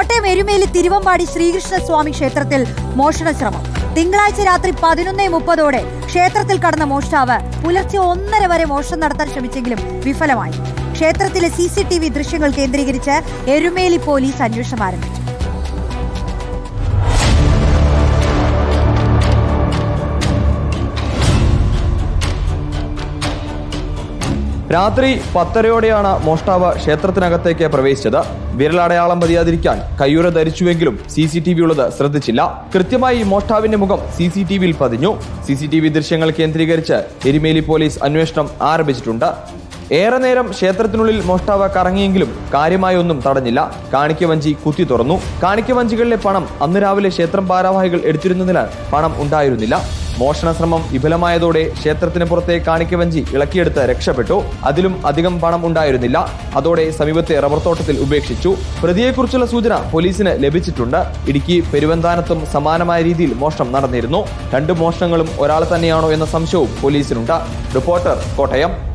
കോട്ടയം എരുമേലി തിരുവമ്പാടി ശ്രീകൃഷ്ണസ്വാമി ക്ഷേത്രത്തിൽ മോഷണ ശ്രമം തിങ്കളാഴ്ച രാത്രി പതിനൊന്നേ മുപ്പതോടെ ക്ഷേത്രത്തിൽ കടന്ന മോഷ്ടാവ് പുലർച്ചെ ഒന്നര വരെ മോഷണം നടത്താൻ ശ്രമിച്ചെങ്കിലും വിഫലമായി. ക്ഷേത്രത്തിലെ സി സി ടി വി ദൃശ്യങ്ങൾ കേന്ദ്രീകരിച്ച് എരുമേലി പോലീസ് അന്വേഷണം ആരംഭിച്ചു. രാത്രി പത്തരയോടെയാണ് മോഷ്ടാവ് ക്ഷേത്രത്തിനകത്തേക്ക് പ്രവേശിച്ചത്. വിരലടയാളം പതിയാതിരിക്കാൻ കയ്യുറ ധരിച്ചുവെങ്കിലും സി സി ടി വി ഉള്ളത് ശ്രദ്ധിച്ചില്ല. കൃത്യമായി മോഷ്ടാവിന്റെ മുഖം സി സി ടി വിയിൽ പതിഞ്ഞു. സി സി ടി വി ദൃശ്യങ്ങൾ കേന്ദ്രീകരിച്ച് എരുമേലി പോലീസ് അന്വേഷണം ആരംഭിച്ചിട്ടുണ്ട്. ഏറെ നേരം ക്ഷേത്രത്തിനുള്ളിൽ മോഷ്ടാവ് കറങ്ങിയെങ്കിലും കാര്യമായി ഒന്നും തടഞ്ഞില്ല. കാണിക്ക വഞ്ചി കുത്തി തുറന്നു. കാണിക്ക വഞ്ചികളിലെ പണം അന്ന് രാവിലെ ക്ഷേത്രം ഭാരവാഹികൾ എടുത്തിരുന്നതിനാൽ പണം ഉണ്ടായിരുന്നില്ല. മോഷണ ശ്രമം വിഫലമായതോടെ ക്ഷേത്രത്തിന് പുറത്തെ കാണിക്ക വഞ്ചി ഇളക്കിയെടുത്ത് രക്ഷപ്പെട്ടു. അതിലും അധികം പണം ഉണ്ടായിരുന്നില്ല. അതോടെ സമീപത്തെ റബ്ബർ തോട്ടത്തിൽ ഉപേക്ഷിച്ചു. പ്രതിയെക്കുറിച്ചുള്ള സൂചന പോലീസിന് ലഭിച്ചിട്ടുണ്ട്. ഇടുക്കി പെരുവന്താനത്തും സമാനമായ രീതിയിൽ മോഷണം നടന്നിരുന്നു. രണ്ട് മോഷണങ്ങളും ഒരാൾ തന്നെയാണോ എന്ന സംശയവും പോലീസിനുണ്ട്. റിപ്പോർട്ടർ കോട്ടയം.